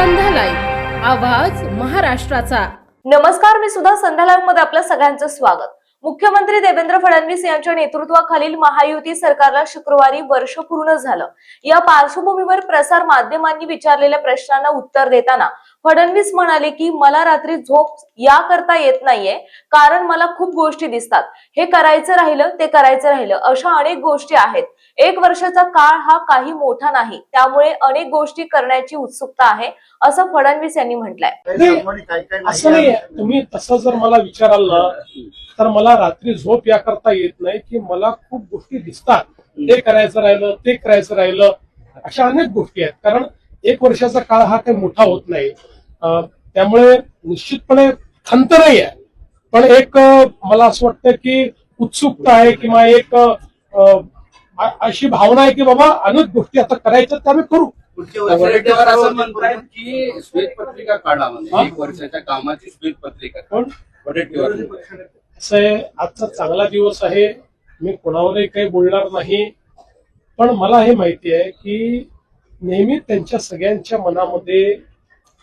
आवाज महाराष्ट्राचा. नमस्कार मी सुद्धा संध्या लाईव्हमध्ये आपल्या सगळ्यांचं स्वागत. मुख्यमंत्री देवेंद्र फडणवीस यांच्या नेतृत्वाखालील महायुती सरकारला शुक्रवारी वर्ष पूर्ण झालं. या पार्श्वभूमीवर प्रसार माध्यमांनी विचारलेल्या प्रश्नांना उत्तर देताना फडणवीस म्हणाले की मला रात्री झोप या करता येत नाहीये कारण मला खूप गोष्टी दिसतात. हे करायचं राहिलं ते करायचं राहिलं अशा अनेक गोष्टी आहेत. एक वर्षाचा काळ हा काही मोठा नाही. त्यामुळे अनेक गोष्टी करण्याची उत्सुकता आहे असं फडणवीस यांनी म्हटलंय. असं नाही. तुम्ही तसं जर मला विचाराल ना तर मला रात्री झोप या करता येत नाही की मला खूप गोष्टी दिसतात. ते करायचं राहिलं ते करायचं राहिलं अशा अनेक गोष्टी आहेत. कारण एक वर्षाचा काळ हा काही मोठा होत नाही. त्यामुळे निश्चितपणे खंत नाही आहे. पण एक मला असं वाटतं की उत्सुकता आहे किंवा एक अशी भावना आहे की बाबा अनेक गोष्टी आता करायच्या त्या आम्ही करू. पुढच्या वर्षाच्या असं म्हणतायत की श्वेतपत्रिका काढा म्हणजे एक वर्षाच्या कामाची वडेट्टीवार असं आहे आजचा चांगला दिवस आहे. मी कोणावरही काही बोलणार नाही. पण मला हे माहिती आहे की नेहमी त्यांच्या सगळ्यांच्या मनामध्ये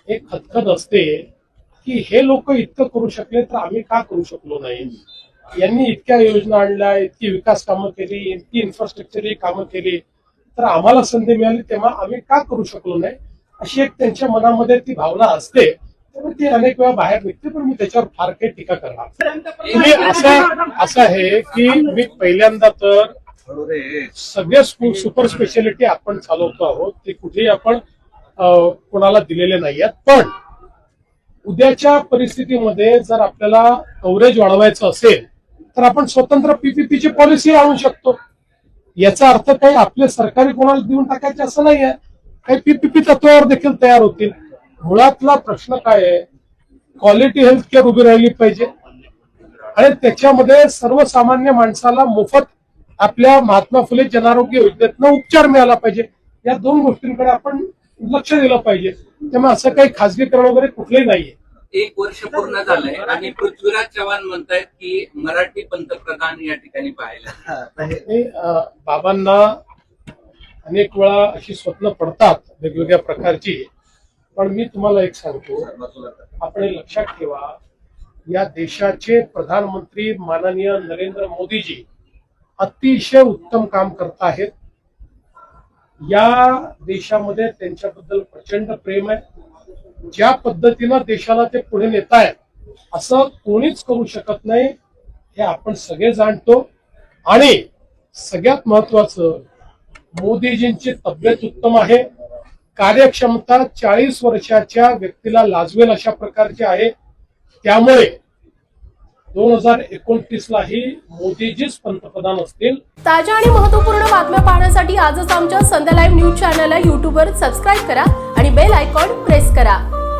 एक खतखत असते की हे लोक इतकं करू शकले तर आम्ही का करू शकलो नाही? यांनी इतक्या योजना आणल्या इतकी विकास कामं केली इतकी इन्फ्रास्ट्रक्चर कामं केली. तर आम्हाला संधी मिळाली तेव्हा आम्ही का करू शकलो नाही? अशी एक त्यांच्या मनामध्ये ती भावना असते. त्यामुळे ती अनेक वेळा बाहेर निघते पण मी त्याच्यावर फार काही टीका करणार असं असं आहे की मी पहिल्यांदा तर सगळे सुपर स्पेशालिटी आपण चालवतो आहोत. ते कुठेही आपण कोणाला दिलेले नाही आहेत पण उद्याच्या परिस्थितीमध्ये जर आपल्याला कव्हरेज वाढवायचं असेल तर आपण स्वतंत्र पीपीपीची पॉलिसी आणू शकतो. याचा अर्थ काही आपले सरकारी कोणाला देऊन टाकायचे असं नाही आहे काही पीपीपी तत्वावर देखील तयार होतील. मुळातला प्रश्न काय आहे? क्वालिटी हेल्थ केअर उभी राहिली पाहिजे. आणि त्याच्यामध्ये सर्वसामान्य माणसाला मोफत आपल्या महात्मा फुले जनारोग्य योजनेतनं उपचार मिळाला पाहिजे. या दोन गोष्टींकडे आपण लक्ष दिलं पाहिजे. त्यामुळे असं काही खासगीकरण वगैरे कुठलंही नाहीये. एक वर्ष पूर्ण झालंय आणि पृथ्वीराज चव्हाण म्हणतायत की मराठी पंतप्रधान या ठिकाणी पाहायला. आणि अं, बाबांना अनेक वेळा अशी स्वप्न पडतात वेगवेगळ्या प्रकारची. पण मी तुम्हाला एक सांगतो. आपण हे लक्षात ठेवा. या देशाचे प्रधानमंत्री माननीय नरेंद्र मोदीजी अतिशय उत्तम काम करत आहेत. या देशामध्ये त्यांच्याबद्दल प्रचंड प्रेम आहे. ज्या पद्धतीनं देशाला ते पुढे नेत आहेत असं कोणीच करू शकत नाही हे आपण सगळे जाणतो. आणि सगळ्यात महत्वाचं मोदीजींची तब्येत उत्तम आहे. कार्यक्षमता चाळीस वर्षाच्या व्यक्तीला लाजवेल अशा प्रकारची आहे. त्यामुळे दोन हजार एकोणतीस लाही मोदीजीच पंतप्रधान असतील. ताज्या आणि महत्त्वपूर्ण बातम्या पाहण्यासाठी आजच आमच्या संध्या लाईव्ह न्यूज चॅनलला युट्यूबवर सबस्क्राईब करा आणि बेल आयकॉन प्रेस करा.